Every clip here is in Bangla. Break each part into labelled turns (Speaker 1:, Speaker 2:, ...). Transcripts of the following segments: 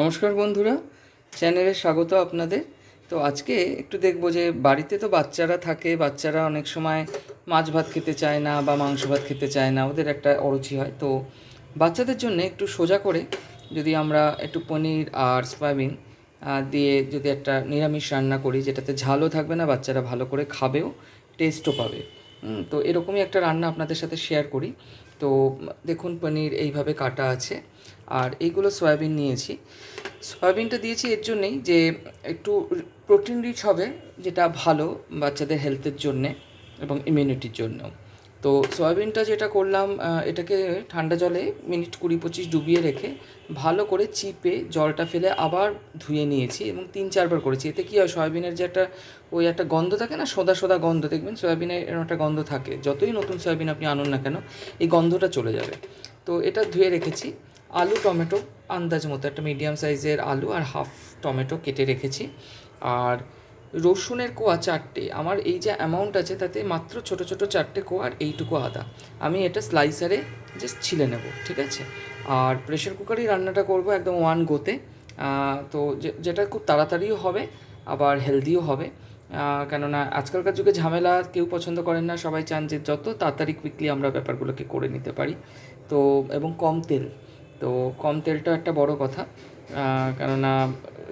Speaker 1: নমস্কার বন্ধুরা, চ্যানেলে স্বাগত আপনাদের। তো আজকে একটু দেখব যে বাড়িতে তো বাচ্চারা থাকে, বাচ্চারা অনেক সময় মাছ ভাত খেতে চায় না বা মাংস ভাত খেতে চায় না, ওদের একটা অরুচি হয়। তো বাচ্চাদের জন্য একটু সোজা করে যদি আমরা একটু পনির আর সয়াবিন দিয়ে যদি একটা নিরামিষ রান্না করি, যেটাতে ঝালও থাকবে না, বাচ্চারা ভালো করে খাবেও, টেস্টও পাবে। তো এরকমই একটা রান্না আপনাদের সাথে শেয়ার করি। তো দেখুন পনির এইভাবে কাটা আছে। আর এইগুলো সয়াবিন নিয়েছি। সয়াবিনটা দিয়েছি এর জন্যেই যে একটু প্রোটিন রিচ হবে, যেটা ভালো বাচ্চাদের হেলথের জন্যে এবং ইমিউনিটির জন্য তো সয়াবিনটা যেটা করলাম এটাকে ঠান্ডা জলে মিনিট কুড়ি পঁচিশ ডুবিয়ে রেখে ভালো করে চিপে জলটা ফেলে আবার ধুয়ে নিয়েছি এবং তিন চারবার করেছি। এতে কী হয়, সয়াবিনের যে একটা ওই একটা গন্ধ থাকে না, সোদা সোদা গন্ধ, দেখবেন সয়াবিনের এরকম একটা গন্ধ থাকে। যতই নতুন সয়াবিন আপনি আনুন না কেন, এই গন্ধটা চলে যাবে। তো এটা ধুয়ে রেখেছি। আলু, টমেটো, আন্দাজ মতো, একটা মিডিয়াম সাইজের আলু আর হাফ টমেটো কেটে রেখেছি। আর রসুনের কোয়া চারটে। আমার এই যে অ্যামাউন্ট আছে তাতে মাত্র ছোট ছোট চারটে কোয়া আর এইটুকু আদা। আমি এটা স্লাইসারে জাস্ট ছিলে নেব, ঠিক আছে? আর প্রেশার কুকারেই রান্নাটা করব একদম ওয়ান গোতে। তো যেটা খুব তাড়াতাড়িও হবে, আবার হেলদিও হবে। কেননা আজকালকার যুগে ঝামেলা, কেউ পছন্দ করেন না, সবাই চান যে যত তাড়াতাড়ি কুইকলি আমরা ব্যাপারগুলোকে করে নিতে পারি। তো, এবং কম তেল। তো কম তেলটা একটা বড় কথা। কেননা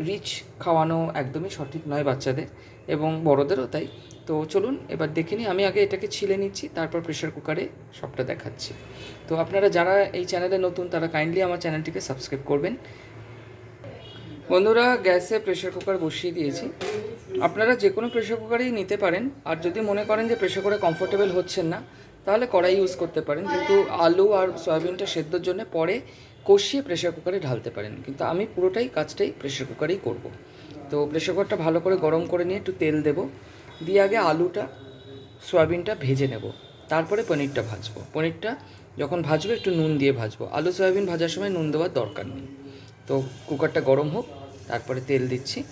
Speaker 1: রিচ খাওয়ানো একদমই সঠিক নয় বাচ্চাদের এবং বড়দেরও তাই। তো চলুন এবার দেখে নিই, আমি আগে এটাকে ছিলে নিচ্ছি, তারপর প্রেশার কুকারে সবটা দেখাচ্ছি। তো আপনারা যারা এই চ্যানেলে নতুন, তারা কাইন্ডলি আমার চ্যানেলটিকে সাবস্ক্রাইব করবেন। বন্ধুরা, গ্যাসে প্রেশার কুকার বসিয়ে দিয়েছি। আপনারা যে কোনো প্রেশার কুকারেই নিতে পারেন, আর যদি মনে করেন যে প্রেশার কুকারে কমফোর্টেবল হচ্ছেন না, তাহলে কড়াই ইউজ করতে পারেন। কিন্তু আলু আর সয়াবিনটা সেদ্ধর জন্য পরে কষিয়ে প্রেশার কুকারে ঢালতে পারেন। কিন্তু আমি পুরোটাই কাজটাই প্রেশার কুকারেই করব। তো প্রেশার কুকারটা ভালো করে গরম করে নিয়ে একটু তেল দেব। দিয়ে আগে আলুটা, সয়াবিনটা ভেজে নেব। তারপরে পনিরটা ভাজবো। পনিরটা যখন ভাজবো, একটু নুন দিয়ে ভাজবো। আলু, সয়াবিন ভাজার সময় নুন দেওয়ার দরকার নেই। তো কুকারটা গরম হোক, তারপরে তেল দিচ্ছি।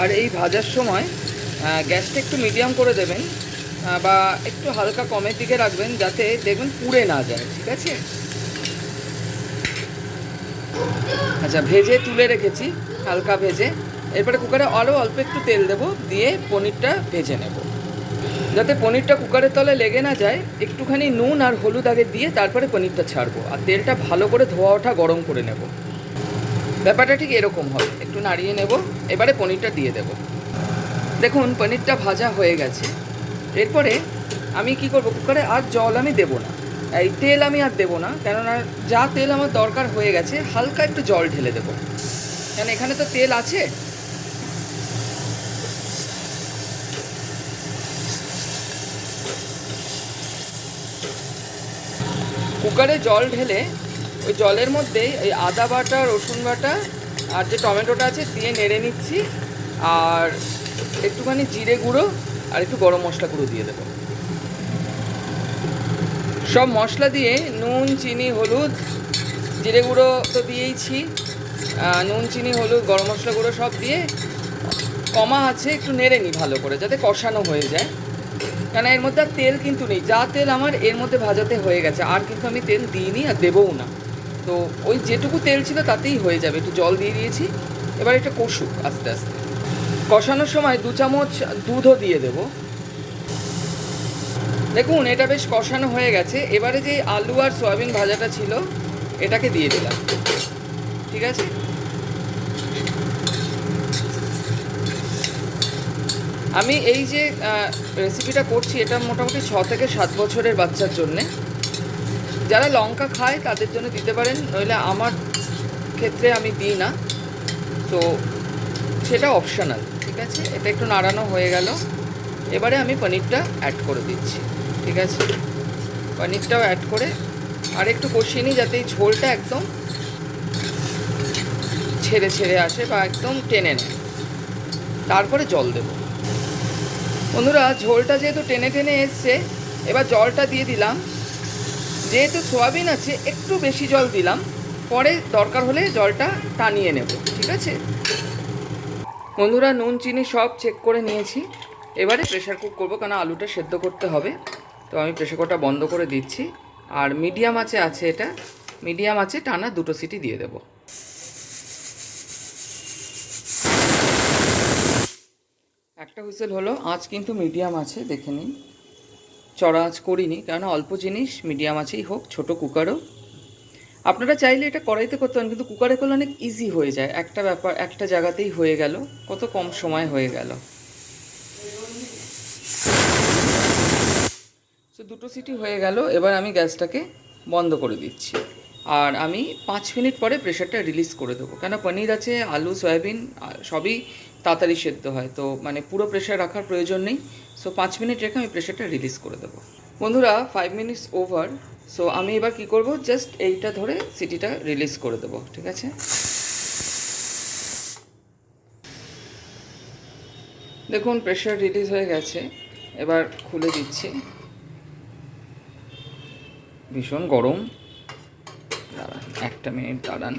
Speaker 1: আর এই ভাজার সময় গ্যাসটা একটু মিডিয়াম করে দেবেন বা একটু হালকা কমের দিকে রাখবেন যাতে দেখবেন পুড়ে না যায়, ঠিক আছে? আচ্ছা ভেজে তুলে রেখেছি, হালকা ভেজে। এরপরে কুকারে আরও অল্প একটু তেল দেবো, দিয়ে পনিরটা ভেজে নেব। যাতে পনিরটা কুকারের তলে লেগে না যায়, একটুখানি নুন আর হলুদ আগে দিয়ে তারপরে পনিরটা ছাড়বো। আর তেলটা ভালো করে ধোয়া ওঠা গরম করে নেব। ব্যাপারটা ঠিক এরকম হবে। একটু নাড়িয়ে নেব, এবারে পনিরটা দিয়ে দেব। দেখুন, পনিরটা ভাজা হয়ে গেছে। এরপরে আমি কি করব, কুকারে আর জল আমি দেবো না। এই তেল আমি আর দেবো না, কেননা যা তেল আমার দরকার হয়ে গেছে, হালকা একটু জল ঢেলে দেবো। কেন, এখানে তো তেল আছে? কুকারে জল ঢেলে ওই জলের মধ্যেই ওই আদা বাটা, রসুন বাটা আর যে টমেটোটা আছে দিয়ে নেড়ে নিচ্ছি। আর একটুখানি জিরে গুঁড়ো আর একটু গরম মশলা গুঁড়ো দিয়ে দেবো। সব মশলা দিয়ে নুন, চিনি, হলুদ, জিরে গুঁড়ো তো দিয়েইছি। নুন, চিনি, হলুদ, গরম মশলা গুঁড়ো সব দিয়ে কমা আছে, একটু নেড়ে নিই ভালো করে, যাতে কষানো হয়ে যায়। কেন এর মধ্যে আর তেল কিন্তু নেই, যা তেল আমার এর মধ্যে ভাজাতে হয়ে গেছে, আর কিন্তু আমি তেল দিইনি আর দেবও না। তো ওই যেটুকু তেল ছিল তাতেই হয়ে যাবে। একটু জল দিয়ে দিয়েছি। এবার এটা কষুক আস্তে আস্তে। কষানোর সময় দু চামচ দুধও দিয়ে দেবো। দেখুন, এটা বেশ কষানো হয়ে গেছে। এবারে যে আলু আর সয়াবিন ভাজাটা ছিল, এটাকে দিয়ে দিলাম। ঠিক আছে? আমি এই যে রেসিপিটা করছি, এটা মোটামুটি ছ থেকে সাত বছরের বাচ্চার জন্যে। যারা লঙ্কা খায়, তাদের জন্য দিতে পারেন, নইলে আমার ক্ষেত্রে আমি দিই না। তো সেটা অপশনাল ঠিক আছে? এটা একটু নাড়ানো হয়ে গেল। এবারে আমি পনিরটা অ্যাড করে দিচ্ছি, ঠিক আছে? পনিরটাও অ্যাড করে, আর একটু কষিয়ে নিই যাতে এই ঝোলটা একদম ছেড়ে ছেড়ে আসে বা একদম টেনে নেয়। তারপরে জল দেবো। বন্ধুরা, ঝোলটা যেহেতু টেনে টেনে এসছে, এবার জলটা দিয়ে দিলাম। যেহেতু সোয়াবিন আছে, একটু বেশি জল দিলাম। পরে দরকার হলে জলটা টানিয়ে নেব, ঠিক আছে? বন্ধুরা, নুন, চিনি সব চেক করে নিয়েছি। এবারে প্রেশার কুক করব কারণ আলুটা সেদ্ধ করতে হবে। তো আমি প্রেশার কুকারটা বন্ধ করে দিচ্ছি। আর মিডিয়াম আছে আছে এটা। মিডিয়াম আছে, টানা দুটো সিটি দিয়ে দেবো। একটা হুইসেল হলো আজ কিন্তু মিডিয়াম আছে, দেখে নিন। চড়া আঁচ করিনি কারণ অল্প জিনিস, মিডিয়াম আছেই হোক, ছোট কুকারও। আপনারা চাইলে এটা কড়াইতে করতে পারেন, কিন্তু কুকারে করলে অনেক ইজি হয়ে যায়। একটা ব্যাপার, একটা জায়গাতেই হয়ে গেল, কত কম সময় হয়ে গেল। তো দুটো সিটি হয়ে গেল, এবার আমি গ্যাসটাকে বন্ধ করে দিচ্ছি। আর আমি পাঁচ মিনিট পরে প্রেশারটা রিলিজ করে দেবো। কেন পনির আছে, আলু, সয়াবিন সবই তাড়াতাড়ি সেদ্ধ হয়। তো মানে পুরো প্রেশার রাখার প্রয়োজন নেই। সো পাঁচ মিনিট রেখে আমি প্রেশারটা রিলিজ করে দেবো। বন্ধুরা ফাইভ মিনিটস ওভার সো আমি এবার কি করব? জাস্ট এইটা ধরে সিটিটা রিলিজ করে দেবো, ঠিক আছে? দেখুন প্রেশার রিলিজ হয়ে গেছে। এবার খুলে দিচ্ছি। ভীষণ গরম। দাঁড়ান, একটা মিনিট দাঁড়ান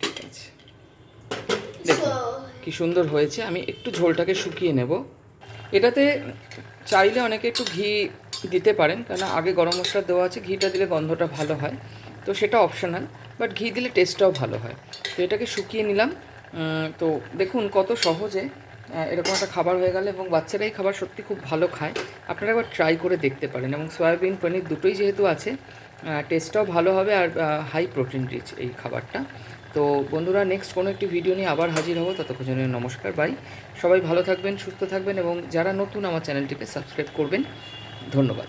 Speaker 1: ঠিক আছে দেখুন কি সুন্দর হয়েছে, আমি একটু ঝোলটাকে শুকিয়ে নেব। এটাতে চাইলে অনেকে একটু ঘি দিতে পারেন কারণ আগে গরম মশলা দেওয়া আছে, ঘিটা দিলে গন্ধটা ভালো হয়। তো সেটা অপশনাল বাট ঘি দিলে টেস্টটাও ভালো হয়। তো এটাকে শুকিয়ে নিলাম। তো দেখুন কত সহজে এরকম একটা খাবার হয়ে গেল এবং বাচ্চারাই খাবার সত্যি খুব ভালো খায়। আপনারা একবার ট্রাই করে দেখতে পারেন এবং সয়াবিন, পনির দুটোই যেহেতু আছে টেস্টটাও ভালো হবে আর হাই প্রোটিন রিচ এই খাবারটা। তো বন্ধুরা নেক্সট কোনো একটি ভিডিও নিয়ে আবার হাজির হব। ততক্ষণ জন্য নমস্কার বাই সবাই ভালো থাকবেন, সুস্থ থাকবেন এবং যারা নতুন আমার চ্যানেলটিকে সাবস্ক্রাইব করবেন, ধন্যবাদ।